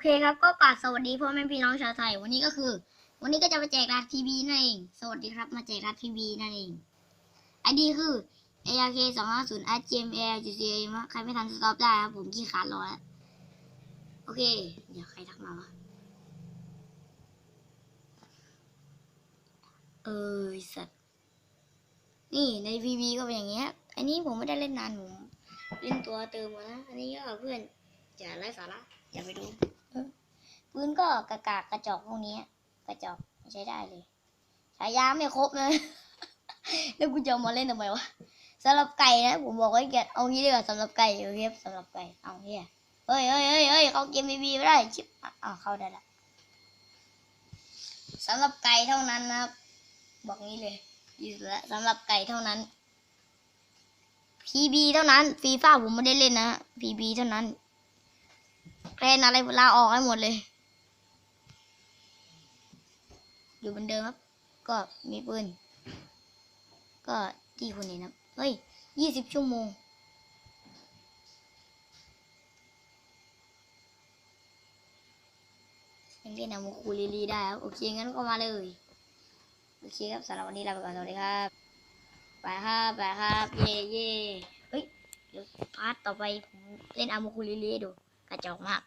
เคครับก็กราบสวัสดีพ่อแม่พี่น้องชาวไทย วันนี้ก็คือ วันนี้ก็จะมาแจกรัฐทีวีนั่นเอง สวัสดีครับ มาแจกรัฐทีวีนั่นเองไอดีคือ ARK 2 5 0 RGM AR c a มะใครไม่ทันสต็อปได้ครับผมขี้ขาดรอแล้วโอเค เดี๋ยวใครทักมาวะเออสัตว์นี่ในพีบีก็เป็นอย่างเงี้ย อันนี้ผมไม่ได้เล่นนานผมเล่นตัวเติมมานะ อันนี้ก็เพื่อนอย่าไร้สาระอย่าไปดู ปืนก็กระกากกระจอกพวกนี้กระจอกไม่ใช้ได้เลยฉายาไม่ครบเลยแล้วกูจะมาเล่นทำไมวะสำหรับไก่นะผมบอกไว้แกเอางี้ดีกว่าสำหรับไก่โอเคสำหรับไก่เอาเฮียเฮ้ยเฮ้ยเฮ้ยเฮ้ยเขาเกมบีบีไม่ได้ชิบอะอ้าเข้าได้ละสำหรับไก่เท่านั้นนะครับ บอกงี้เลยดีสุดละสำหรับไก่เท่านั้น PB เท่านั้นฟีฟ่าผมไม่ได้เล่นนะ PB เท่านั้นแกรนอะไรลาออกให้หมดเลย อยู่เหมือนเดิมครับ ก็มีปืน ก็ที่คนนี้นะเฮ้ยยี่สิบชั่วโมง ยังเล่นอามูคูลีลีได้ครับ โอเค งั้นก็มาเลย โอเคครับสำหรับวันนี้ลาไปก่อนสวัสดีครับ ไปครับไปครับ เย่เย่เฮ้ย เดี๋ยวพาร์ทต่อไปผมเล่นอามูคูลีลีดู กระจอกมาก